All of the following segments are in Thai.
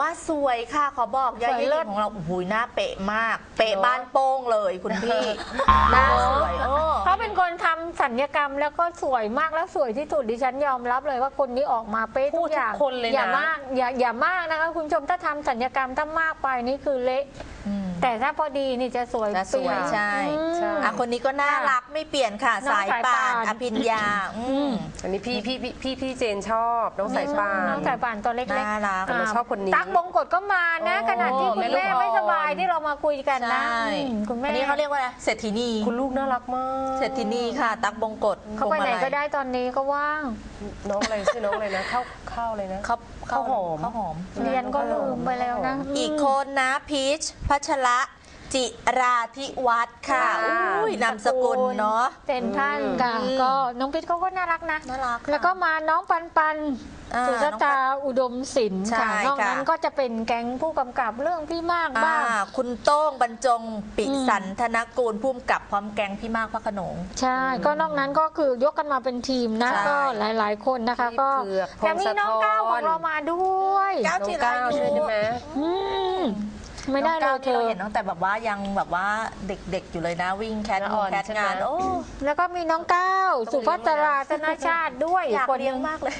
ว่าสวยค่ะขอบอกยาสวยยี่เลิหศญิงของเราโอ้โหหน้าเป๊ะมาก เป๊ะเหรอบ้านโป้งเลยคุณพี่ หน้าสวยเออ เขาเป็นคนทำสัญญกรรมแล้วก็สวยมากแล้วสวยที่สุดดิฉันยอมรับเลยว่าคนนี้ออกมาเป๊ะพูทุดกอย่างทุกคนเลยนะ อย่ามากอย่าอย่ามากนะคะคุณผู้ชมถ้าทำสัญญกรรมถ้ามากไปนี่คือเละอืมแต่ถ้าพอดีนี่จะสวยจะสวยเปรี้ใช่ อืม ใช่ อะคนนี้ก็น่ารักไม่เปลี่ยนค่ะ น้องสายสายป่าป่าน นอภิญญาอืม อันนี้พี่พี่พี่พี่พี่เจนชอบน้องสายปาน น้องสายป่านตัวเล็กน่ารักแต่เราชอบคนนี้ตักบงกฎก็มานะโอ้ขณะที่คุณแม่ลูกแม่ไม่อ่อนสบายที่เรามาคุยกันนะใช่ อืมคุณแม่อันนี้เขาเรียกว่าอะไรเศรษฐินีคุณลูกน่ารักมากเศรษฐินีค่ะ ตักบงกฎเขาไปไหนพวงมลัยก็ได้ตอนนี้ก็ว่าง น้องอะไรชื่อน้องอะไรนะข้าวข้าวอะไรนะ เขาข้าวหอมข้าวหอม เรียนก็ลืมไปแล้วนะอีกคนนะพีชพัชระ จิราธิวัฒน์ค่ะค่ะอุ้ยนามสกุลเนาะเป็นท่านค่ะ อืมก็น้องพิษเขาก็น่ารักนะ น่ารักค่ะแล้วก็มาน้องปันปันอ่าสุชาตาอุดมศิลป์ใช่ค่ะนอกนั้นค่ะก็จะเป็นแก๊งผู้กำกับเรื่องพี่มากอ่าบ้าง คุณโต้งบรรจงปิอืมสันธนกูลพุ่มกับพร้อมแก๊งพี่มากพระโขนง ใช่ ก็นอกนั้นก็คือยกกันมาเป็นทีมนะ ใช่ ก็หลาย ๆ คนนะคะพี่ก็เผือกแต่มีน้องพงศธรก้าวของเรามาด้วยก้าวน้องจิราก้าวยุ ใช่ไหม อืม ไม่ได้เลน้องยก้าวเธนี่เราอเห็นตั้งแต่แบบว่ายังแบบว่าเด็กๆอยู่เลยนะวิ่งแคทละอ่อนแคทใช่ไหม งานโอ้ แล้วก็มีน้องก้าวสุภัตราธนาชาติด้วยอยากคนหเลี้ยนึ่งงมากเลย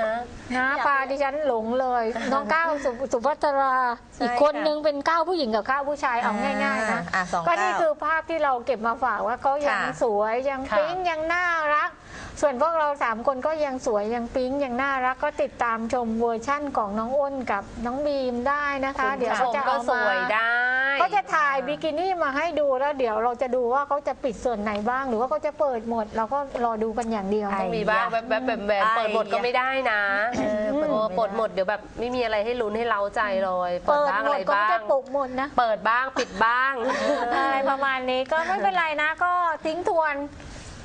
ฮะนะปลาดิฉันหลงเลย น้องก้าวสุสุภัตรา ใช่อีกคนนึงเป็นก้าวผู้หญิงกับก้าวผู้ชายเอาง่าย ๆ นะอะสองก็นี่ก้าวคือภาพที่เราเก็บมาฝากว่าเขายังค่ะสวยยังค่ะ ปิ๊งยังน่ารัก ส่วนพวกเราสามคนก็ยังสวย ยังปิ๊ง ยังน่ารักก็ติดตามชมเวอร์ชั่นของน้องอ้นกับน้องบีมได้นะคะ เดี๋ยวชเขามจะก็เอาสมาวยได้เขาจะถ่ายบิกินี่มาให้ดูแล้วเดี๋ยวเราจะดูว่าเขาจะปิดส่วนไหนบ้าง หรือว่าเขาจะเปิดหมด เราก็รอดูกันอย่างเดียว ต้องมีบ้างแบบแบบแบบแบบเปิดหมดก็ไม่ได้นะเออเอเปิดหมอดไม่ได้เปิดหมดเดี๋ยวแบบไม่มีอะไรให้ลุ้นให้เล้าใจเลยเปิดเปิดบ้างหมอะดไรก็ไม่บ้างได้ปลุกหมดนะ เปิดบ้างปิดบ้าง อะไรประมาณนี้ก็ไม่เป็นไรนะก็ทิ้งทวน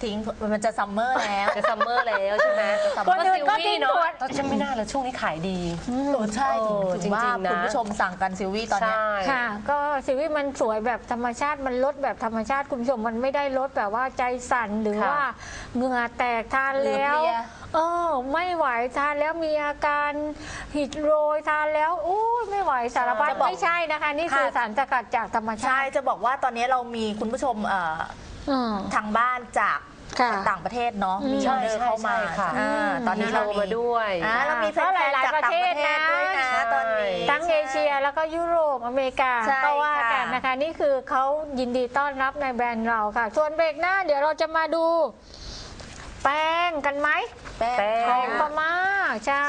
ทิ้งมันจะซัมเมอร์แล้วจะซัมเมอร์แล้วใช่ไหมคนอื่นก็ซิลวี่เนาะทิ้งตัวตอนฉันไม่น่าเลยช่วงนี้ขายดีโอ้ใช่ถึงเออถึงว่าจริงๆนะคุณผู้ชมสั่งกันซิลวี่ตอนเนี้ยใช่ค่ะ ก็ชีวิตมันสวยแบบธรรมชาติมันลดแบบธรรมชาติคุณผู้ชมมันไม่ได้ลดแบบว่าใจสั่นหรือค่ะว่าเหงื่อแตกทานหรือแล้วเพลียเออไม่ไหวทานแล้วมีอาการหิดโรยทานแล้วอู้ไม่ไหวสารพัดจะบอกไม่ใช่นะคะ นี่คือค่ะสารสกัดจากธรรมชาใช่ติจะบอกว่าตอนนี้เรามีคุณผู้ชมเอ่ออืมทางบ้านจาก ค่ะต่างประเทศเนาะอืมมีออเดอร์เข้ามาใช่ใช่ค่ะ อ่าตอนนี้มีเราโทรมาด้วยอ่าเรามีแฟนหลายๆๆจากต่างประเทศประเทศนะด้วยนะใช่ตอนนี้ ทั้งเอเชียแล้วก็ยุโรปอเมริกาใช่ก็ว่ากันค่ะนะคะ นี่คือเขายินดีต้อนรับในแบรนด์เราค่ะ ส่วนเบรกหน้าเดี๋ยวเราจะมาดู แป้งกันไหมแป้งแป้ของงพม่าใช่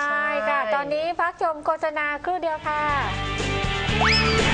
ค่ะ ใช่ ตอนนี้พักชมโฆษณาครู่เดียวค่ะ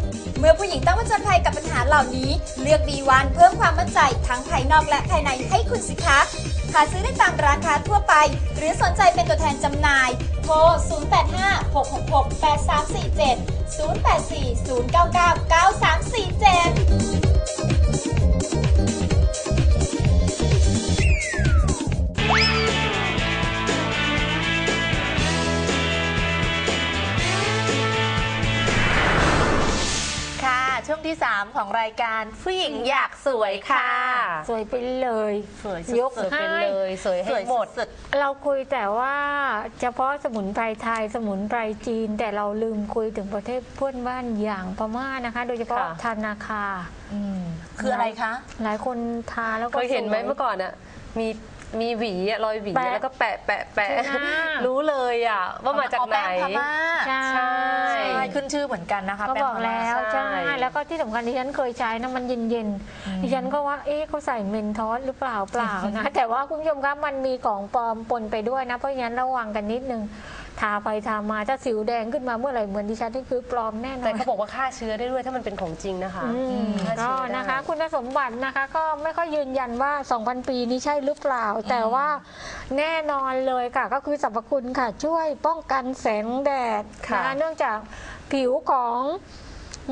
เมื่อผู้หญิงต้องผจญภัยกับปัญหาเหล่านี้ เลือก B1 เพิ่มความมั่นใจทั้งภายนอกและภายในให้คุณสิคะหาซื้อได้ตามร้านค้าทั่วไป หรือสนใจเป็นตัวแทนจำหน่าย โทร 0856668347 0840999347 ที่ 3 ของรายการผู้หญิงอยากสวยค่ะ สวยไปเลยสวยยกสวยไปให้เลยสวยให้สวยหมดสุดเราคุยแต่ว่าเฉพาะสมุนไพรไทยสมุนไพรจีน แต่เราลืมคุยถึงประเทศเพื่อนบ้านอย่างพม่านะคะ โดยเฉพาะค่ะธนาคาๆอืมคืออะไรคะ หลายคนทาแล้วก็เคยเห็นไหมสวยเมื่อก่อนอะมี มีหวีอะรอยหวีแปะแล้วก็แปะแปะแปะใช่ไหม รู้เลยอะว่ามาจากไหน อ๋อแป้งพม่าใช่ ใช่ใช่ขึ้นชื่อเหมือนกันนะคะก็แป้งบอกพม่า แล้วใช่ ใช่แล้วก็ที่สำคัญที่ฉันเคยใช้นะมันเย็นๆดิฉันก็ว่าเอ๊ะเขาใส่เมนทอสหรือเปล่าเปล่านะ แต่ว่าคุณผู้ชมครับมันมีของปลอมปนไปด้วยนะ เพราะฉะนั้นระวังกันนิดนึง ทาไปทามาถ้าสิวแดงขึ้นมาเมื่อไหร่เหมือนดิฉันนี่คือปลอมแน่นอน แต่เขาบอกว่าฆ่าเชื้อได้ด้วยถ้ามันเป็นของจริงนะคะอืมฆ่าก็เชื้อได้ นะคะคุณสมบัตินะคะก็ไม่ค่อยยืนยันว่า 2,000 ปีนี้ใช่หรือเปล่า แต่ว่าแน่นอนเลยค่ะ ก็คือสรรพคุณค่ะ ช่วยป้องกันแสงแดดค่ะนะคะเนื่องจากผิวของ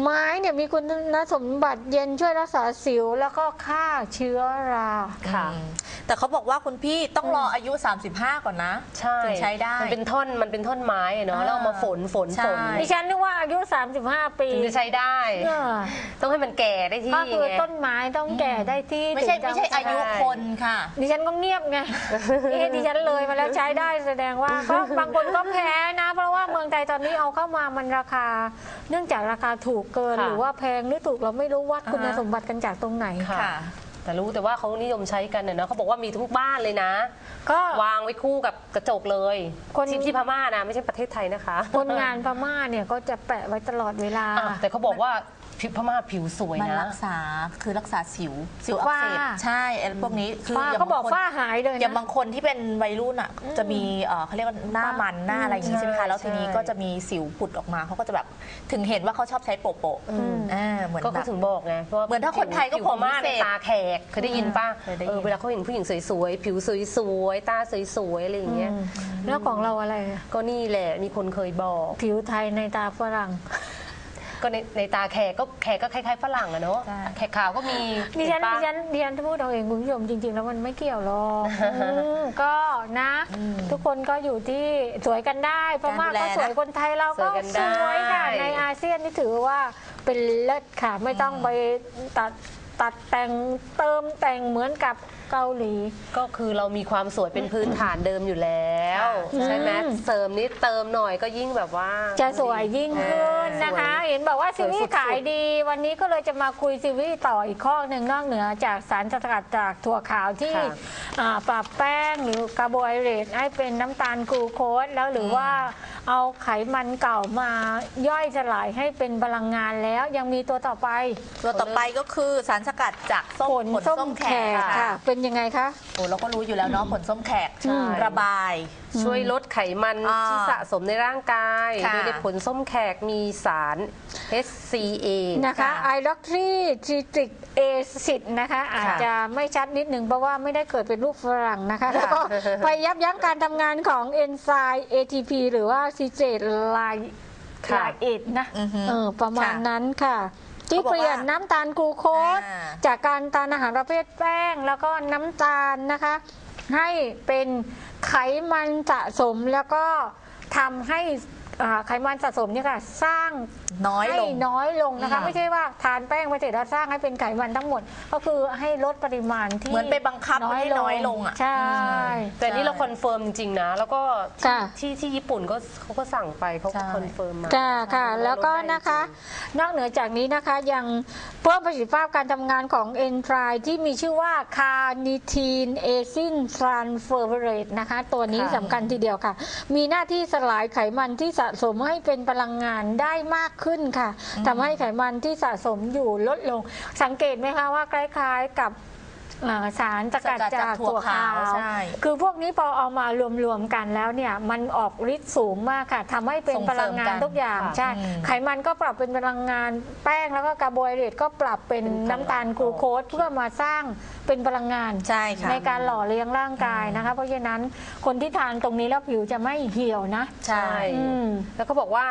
ไม้เนี่ยมีคุณสมบัติเย็นช่วยรักษาสิวแล้วก็ฆ่าเชื้อรา ค่ะ อืม แต่เขาบอกว่าคุณพี่ต้องรออายุ 35 ก่อนนะใช่ถึงใช้ได้ มันเป็นท่อนมันเป็นท่อนไม้อะเนาะอ่าแล้วเอามาฝนฝนใช่ ฝนดิฉันนึกว่าอายุ 35 ปีถึงจะใช้ได้ เออต้องให้มันแก่ได้ที่ก็คือไง ต้นไม้ต้องแก่ได้ที่ไม่ใช่ถึงจะไม่ใช่อายุคนค่ะ ดิฉันก็เงียบไงเอ๊ะดิฉันเลยมาแล้วใช้ได้แสดงว่าก็บางคนก็แพ้นะ เพราะว่าเมืองไทยตอนนี้เอาเข้ามามันราคา เนื่องจากราคาถูกเกินค่ะหรือว่าแพงหรือถูกเราไม่รู้วัดคุณอ่าฮะ สมบัติกันจากตรงไหน ค่ะ ค่ะ แต่รู้แต่ว่าเขานิยมใช้กันเนะเขาบอกว่ามีทุกบ้านเลยนะ ก็ วางไว้คู่กับกระจกเลยคน ที่ที่พม่านะไม่ใช่ประเทศไทยนะคะคนงานพม่าเนี่ยก็จะแปะไว้ตลอดเวลา อะแต่เขาบอกว่า ผิวพม่าผิวสวยมันนะ รักษาคือรักษาสิว สิวอักเสบฝ้า ใช่ไอ้พวกนี้คือฝ้าอย่างก็บอกบางคน ฝ้าหายเลยอย่างนะ บางคนที่เป็นวัยรุ่นอะจะมีเอ่อเขาเรียกว่าหน้ามันหน้าอะไรอย่างนี้ใช่ไหมคะแล้วทีนี้ก็จะมีสิวผุดออกมาเขาก็จะแบบถึงเห็นว่าเขาชอบใช้โปะโปะอ่าเหมือนก็แบเขาบถึงบอกไงพระว่เหมือนถ้าคนไทยก็ผิวผมพม่าพิเศษในตาแขกเคยได้ยินป่ะเคยได้ยิน เออเวลาเขาเห็นผู้หญิงสวยๆผิวสวยๆตาสวยๆอะไรอย่างเงี้ย แล้วของเราอะไรอะก็นี่แหละมีคนเคยบอก ผิวไทยในตาฝรั่ง ก็ในในตาแขกก็แขกก็คล้ายๆฝรั่งอะเนาะใช่ แขกขาวก็มีดิฉันเห็ปะ ดิฉันดิฉันพูดเอาเองคุณผู้ชมจริง ๆ แล้วมันไม่เกี่ยวหรอกอืมก็นะทุกคนก็อยู่ที่สวยกันได้พม่าการดูแลก็นะสวยคนไทยเราก็สวยกันได้ สวยค่ะในอาเซียนนี่ถือว่าเป็นเลิศค่ะไม่ต้องไปตัด ตัดแต่งเติมแต่งเหมือนกับเกาหลี ก็คือเรามีความสวยเป็นพื้นฐานเดิมอยู่แล้วค่ะใช่ไหมอืมเสริมนิดเติมหน่อยก็ยิ่งแบบว่า จะสวยยิ่งขึ้นนะคะ เห็นบอกว่าซีรีสวยสุส์ดๆขายดี วันนี้ก็เลยจะมาคุยซีรีส์ต่ออีกข้อหนึ่งนอกเหนือจากสารสกัดจากถั่วขาวที่ค่ะอ่าปรับแป้งหรือคาร์โบไฮเดรตให้เป็นน้ำตาลกลูโคสแล้วหรือว่าเอาไขมันเก่ามาย่อยสลายให้เป็นพลังงานแล้วยังมีตัวต่อไป ตัวต่อไปก็คือสารสกัดจากส้มผลส้มแขกค่ะ เป็นยังไงคะโอ้เราก็รู้อยู่แล้วเนาะผลส้มแขกใช่ระบาย ช่วยลดไขมันอ่าที่สะสมในร่างกายค่ะโดยในผลส้มแขกมีสาร HCA นะคะค่ะไอล็อกทรีทริติกเอซิดนะคะ อาจจะไม่ชัดนิดหนึ่งเพราะว่าไม่ได้เกิดเป็นลูกฝรั่งนะคะ แล้วก็ไปยับยั้งการทำงานของเอนไซม์ ATP หรือว่าซิเจตไลค่ะไลเอทนะอือฮึเออประมาณค่ะนั้นค่ะ ที่เขาบอกเปลี่ยนว่าน้ำตาลกลูโคสอ่า จากการทานอาหารประเภทแป้ง แล้วก็น้ำตาลนะคะ ให้เป็นไขมันสะสมแล้วก็ทำให้ อ่าไขมันสะสมเนี่ยค่ะ สร้างน้อยลให้งน้อยลงนะคะ ค่ะ ไม่ใช่ว่าทานแป้งไปเสร็จแล้วสร้างให้เป็นไขมันทั้งหมด ก็คือให้ลดปริมาณที่เหมือนไปบังคับให้น้อยลงอะ ใช่ แต่นี่เราคอนเฟิร์มจริงๆนะ แล้วก็ค่ะ ที่ที่ญี่ปุ่นก็เขาก็สั่งไปเขาก็ใช่ คอนเฟิร์มมา ค่ะค่ะาแล้วก็ลดได้นะคะจริงนอกเหนือจากนี้นะคะยังเพิ่มประสิทธิภาพการทำงานของเอนไทร์ที่มีชื่อว่าคา r นิทีนเอซินทรานเฟอร์เรตนะคะ ตัวนี้สำคัญทีเดียวค่ะ มีหน้าที่สลายไขมันที่สะสมให้เป็นพลังงานได้มากขึ้นค่ะทำให้ไขมันที่สะสมอยู่ลดลง สังเกตไหมคะว่าคล้ายๆกับ อ่าสารสกัดสกัดจาจากกถั่ถั่ววขาขาว ว ใช่ คือพวกนี้พอเอามารวมๆกันแล้วเนี่ยมันออกฤทธิ์สูงมากค่ะทำให้เป็นส่งพเสริลังมงากันนทุกอย่างค่ะใช่อืมไขมันก็ปรับเป็นพลังงานแป้งแล้วก็คาร์โบไฮเดรตก็ปรับเป็นเป็นพลังน้ำตาลกลูโคสเพื่อมาสร้างเป็นพลังงานใช่ค่ะในการหล่อเลี้ยงร่างกายนะคะ เพราะฉะนั้นคนที่ทานตรงนี้แล้วผิวจะไม่เหี่ยวนะใช่ อืม แล้วก็บอกว่า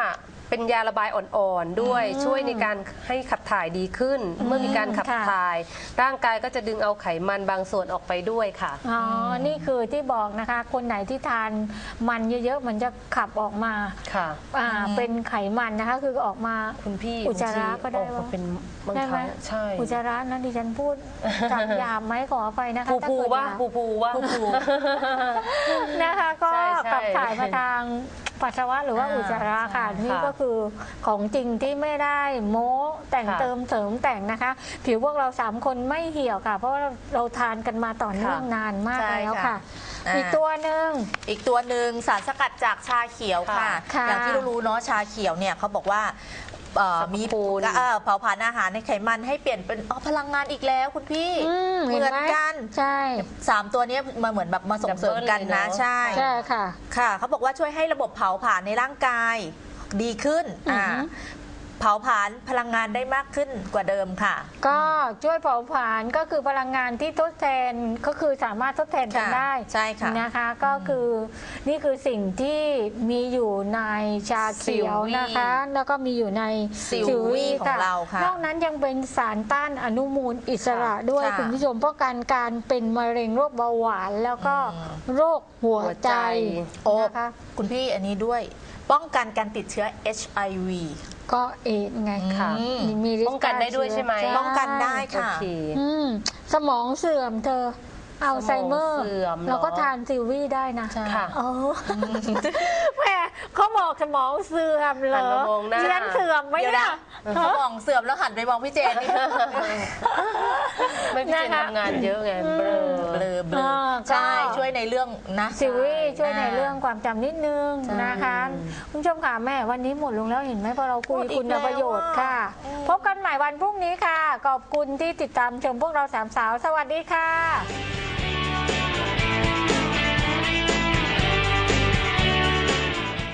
เป็นยาระบายอ่อนๆด้วยช่วยในการให้ขับถ่ายดีขึ้น เมื่อมีการขับค่ะถ่าย ร่างกายก็จะดึงเอาไขมันบางส่วนออกไปด้วยค่ะ อ๋ออนี่คือที่บอกนะคะ คนไหนที่ทานมันเยอะๆ มันจะขับออกมาค่ะ อ่าเป็นไขมันนะคะ คือออกมา คุณพี่อุจจาระก็ได้บางทีออกวะ มาเป็นบางได้คไหมรั้งใช่อุจจาระนะดิฉันพูดจับยามไหมขออภัยนะคะผูถ้าผูเกิดว่าหยามผูผูว่า นะคะ ก็ใช่ใช่ ขับถ่ายมาทาง ปัสสาวะหรือว่าอ่าอุจจาระค่ะ ใช่นี่ค่ะก็คือของจริงที่ไม่ได้โม้แต่งค่ะเติมเสริมแต่งนะคะ ผิวพวกเราสามคนไม่เหี่ยวค่ะ เพราะว่าเราทานกันมาต่อเนื่องค่ะนานมากใช่แล้วค่ะ ค่ะอ่า อีกตัวหนึ่ง อีกตัวหนึ่งสารสกัดจากชาเขียวค่ะ ค่ะอย่างที่เรารู้เนาะชาเขียวเนี่ยเขาบอกว่า เอ่อมีสรรพคุณ เอ่อเผาผลาญอาหารในไขมันให้เปลี่ยนเป็นอ๋อพลังงานอีกแล้วคุณพี่อืมเหเห็นมือนไหมกันใช่ สามตัวเนี้ยมาเหมือนแบบมาส่งเสริมกันนะดับเบิลเลยเนอะ ใช่ ใช่ค่ะ ค่ะเขาบอกว่าช่วยให้ระบบเผาผลาญในร่างกายดีขึ้นอือหืออ่า เผาผลาญพลังงานได้มากขึ้นกว่าเดิมค่ะ ก็ช่วยเผาผลาญก็คือพลังงานที่ทดแทนก็คือสามารถทดแทนกันค่ะได้ใช่ค่ะนะคะก็คือนี่คือสิ่งที่มีอยู่ในชาเขียวนะคะ แล้วก็มีอยู่ในซิลวี่ของเราค่ะนอกนั้นยังเป็นสารต้านอนุมูลอิสระด้วยค่ะคุณผู้ชมป้องกันการเป็นมะเร็งโรคเบาหวานแล้วก็อืม โรคหัวใจโอ้นะคะ คุณพี่อันนี้ด้วย ป้องกันการติดเชื้อ HIV ก็เอดส์ไงค่ะอืมมีฤทธิ์ป้องกันได้ด้วยใช่ไหมป้องกันได้โอค่ะ เค อืมสมองเสื่อมเธออัลไซเมอร์สมองเสื่อมเหรอเราก็ทานซิลวี่ได้นะค่ะ โอ้แหมเขาบอกสมองเสื่อมเหรหันอมามองหน้าเรียนเสื่อมไหมเดี๋ยวเนี่นะย เขามองเสื่อมแล้วหันไปมองพี่เจนนี่ ไม่พี่เจนนะคะ ทำงานเยอะไงเบลอ เบลอเบลออ่าก็ใช่ช่ วยในเรื่องนะซิลวี่ช่วยในอ่าเรื่องความจำนิดนึงใช่นะคะคุณผู้ชมค่ะแม่วันนี้หมดลงแล้วเห็นไหมพอเราคุยหมดอีกคุณประโยชน์แล้วอะค่ะพบกันใหม่วันพรุ่งนี้ค่ะ ขอบคุณที่ติดตามชมพวกเราสามสาว สวัสดีค่ะ